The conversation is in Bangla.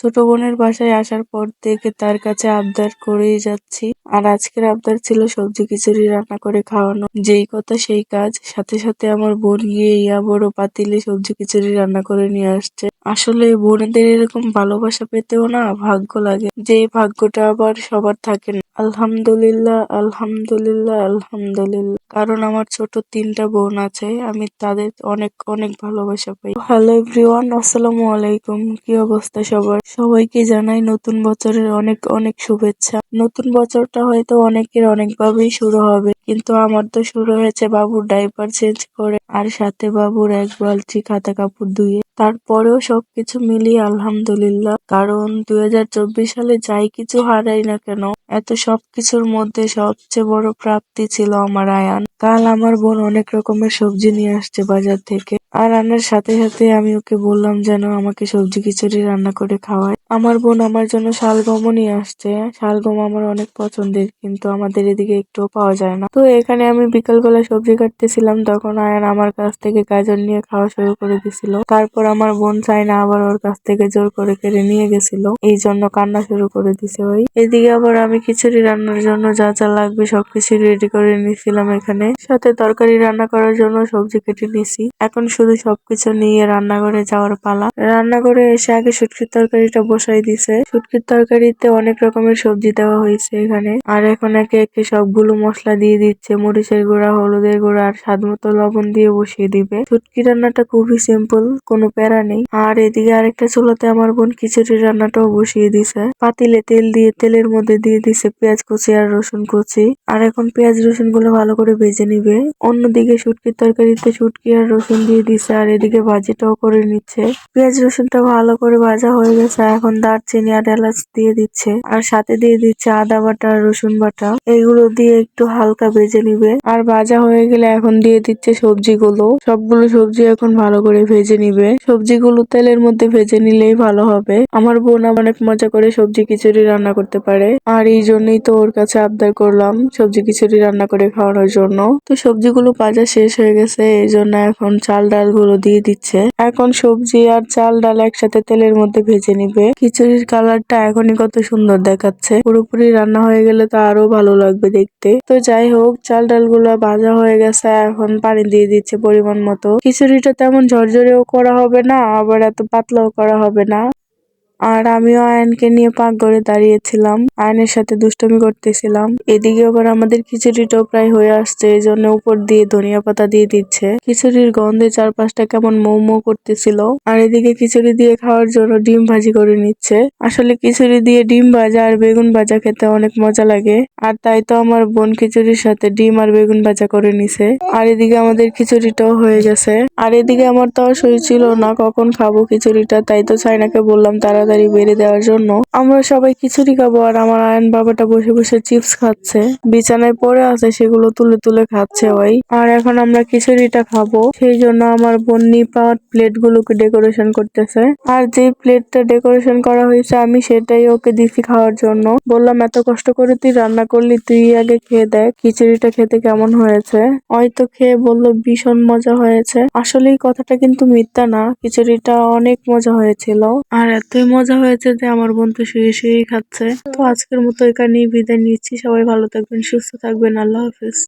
ছোট বোনের বাসায় আসার পর থেকে তার কাছে আবদার করেই যাচ্ছি। আর আজকের আবদার ছিল সবজি খিচুড়ি রান্না করে খাওয়ানো। যেই কথা সেই কাজ। সাথে সাথে আমার বোন গিয়ে ইয়া বড় পাতিলে সবজি খিচুড়ি রান্না করে নিয়ে আসছে। আসলে বোনেদের এরকম ভালোবাসা পেতেও না ভাগ্য লাগে। যে ভাগ্যটা আবার সবার থাকে না। আলহামদুলিল্লাহ আলহামদুলিল্লাহ আলহামদুলিল্লাহ। কারণ আমার ছোট তিনটা বোন আছে, আমি তাদের অনেক অনেক ভালোবাসা পাই। হ্যালো এভরিওয়ান আসসালামু আলাইকুম। কি অবস্থা সবার? সবাইকে জানাই নতুন বছরের অনেক অনেক শুভেচ্ছা। নতুন বছরটা হয়তো অনেকের অনেকভাবেই শুরু হবে। কিন্তু আমার তো শুরু হয়েছে বাবুর ডাইপার চেঞ্জ করে আর সাথে বাবুর এক বালতি খাতা কাপড় ধুয়ে। তারপরেও সবকিছু মিলিয়ে আলহামদুলিল্লাহ। কারণ দুই হাজার চব্বিশ সালে যাই কিছু হারাই না কেন, এত সবকিছুর মধ্যে সবচেয়ে বড় প্রাপ্তি ছিল আমার আয়ান। কাল আমার বোন অনেক রকমের সবজি নিয়ে আসছে বাজার থেকে। আর আনার সাথে সাথে আমি ওকে বললাম, যেন আমাকে সবজি খিচুড়ি রান্না করে খাওয়ায়। আমার বোন আমার জন্য শালগমও নিয়ে আসছে। শালগম আমার অনেক পছন্দের, কিন্তু আমাদের এদিকে একটুও পাওয়া যায় না। তো এখানে আমি বিকালবেলা সবজি কাটতেছিলাম, তখন আয়ান আমার কাছ থেকে গাজর নিয়ে খাওয়া শুরু করে দিছিল। তারপর আমার বোন চাই না আবার ওর কাছ থেকে জোর করে কেড়ে নিয়ে গেছিল। এই জন্য কান্না শুরু করে দিছে ওই। এদিকে আবার আমি খিচুড়ি রান্নার জন্য যা যা লাগবে সবকিছু রেডি করে নিয়েছিলাম এখানে। সাথে তরকারি রান্না করার জন্য সবজি কেটে নিয়েছি। এখন শুধু সবকিছু নিয়ে রান্নাঘরে যাওয়ার পালা। রান্নাঘরে এসে আগে শুটকির তরকারিটা বসাই দিছে। শুটকির তরকারিতে অনেক রকমের সবজি দেওয়া হয়েছে এখানে। আর এখন একে একে সবগুলো মশলা দিয়ে দিচ্ছে। মরিচের গুঁড়া, হলুদের গুঁড়া আর স্বাদ মতো লবণ দিয়ে বসিয়ে দিবে। শুটকি রান্নাটা খুবই সিম্পল কোনো প্যারা নেই। আর এদিকে আরেকটা চুলাতে আমার বোন খিচুড়ি রান্নাটাও বসিয়ে দিছে। পাতিলে তেল দিয়ে, তেলের মধ্যে দিয়ে দিছে পেঁয়াজ কুচি আর রসুন কুচি। আর এখন পেঁয়াজ রসুনগুলো ভালো করে ভেজে নিবে। অন্যদিকে শুটকির তরকারিতে শুটকি আর রসুন দিয়ে দিছে। আর এদিকে ভাজিটাও করে নিচ্ছে। পেঁয়াজ, রসুনটা ভালো করে ভাজা হয়ে গেছে। এখন দারচিনি আর এলাচ দিয়ে দিচ্ছে। আর সাথে দিয়ে দিচ্ছে আদা বাটা, রসুন বাটা। এইগুলো দিয়ে একটু হালকা ভেজে নিবে। আর ভাজা হয়ে গেলে এখন দিয়ে দিচ্ছে সবজিগুলো। সবগুলো সবজি এখন ভালো করে ভেজে নিবে। সবজিগুলো তেলের মধ্যে ভেজে নিলেই ভালো হবে। আমার বোন অনেক মজা করে সবজি খিচুড়ি রান্না করতে পারে। আর এই জন্যই তো ওর কাছে আবদার করলাম সবজি খিচুড়ি রান্না করে খাওয়ানোর জন্য। তো সবজিগুলো ভাজা শেষ হয়ে গেছে, এই জন্য এখন চাল ডালগুলো দিয়ে দিচ্ছে। এখন সবজি আর চাল ডাল একসাথে তেলের মধ্যে ভেজে নিবে। খিচুড়ির কালার টা এখনই কত সুন্দর দেখাচ্ছে। পুরোপুরি রান্না হয়ে গেলে তো আরও ভালো লাগবে দেখতে। তো যাই হোক, চাল ডালগুলো ভাজা হয়ে গেছে, এখন পানি দিয়ে দিচ্ছে পরিমাণ মতো। খিচুড়িটা তেমন ঝরঝরেও করা হবে না, আবার এত পাতলাও করা হবে না। আর আমিও আয়নকে নিয়ে পাক পাকঘরে দাঁড়িয়েছিলাম। আয়নের সাথে দুষ্টমি করতেছিলাম। এদিকে আবার আমাদের খিচুড়িটাও প্রায় হয়ে আসছে, এই জন্য উপর দিয়ে ধনিয়া পাতা দিয়ে দিচ্ছে। খিচুড়ির গন্ধে চারপাশটা কেমন মৌ মৌ করতেছিল। আর এদিকে খিচুড়ি দিয়ে খাওয়ার জন্য ডিম ভাজি করে নিচ্ছে। আসলে খিচুড়ি দিয়ে ডিম ভাজা আর বেগুন ভাজা খেতে অনেক মজা লাগে। আর তাই তো আমার বোন খিচুড়ির সাথে ডিম আর বেগুন ভাজা করে নিছে। আর এদিকে আমাদের খিচুড়িটাও হয়ে গেছে। আর এদিকে আমার তো আর শরীর ছিল না, কখন খাব খিচুড়িটা? তাই তো চাইনাকে বললাম তারা তাড়াতাড়ি বেড়ে দেওয়ার জন্য। আমরা সবাই খিচুড়ি খাব আর আমার আয়ন বাবাটা বসে বসে চিপস খাচ্ছে। বিছানায় পড়ে আছে, সেগুলো তুলে তুলে খাচ্ছে ওই। আর এখন আমরা খিচুড়িটা খাব। সেই জন্য আমার বন্নি পাওয়ার প্লেট গুলোকে ডেকোরেশন করতেছে। আর যে প্লেটটা ডেকোরেশন করা হয়েছে, আমি সেটাই ওকে দিছি খাওয়ার জন্য। বললাম, এত কষ্ট করে তুই রান্না করলি, তুই আগে খেয়ে দেখ খিচুড়িটা খেতে কেমন হয়েছে? হয়তো খেয়ে বলল, ভীষণ মজা হয়েছে। আসলে কথাটা কিন্তু মিথ্যা না, খিচুড়িটা অনেক মজা হয়েছিল। আর এতই মজা হয়েছে যে আমার বোন তো শুয়ে শুয়েই খাচ্ছে। তো আজকের মতো এখানেই বিদায় নিচ্ছি। সবাই ভালো থাকবেন, সুস্থ থাকবেন। আল্লাহ হাফিজ।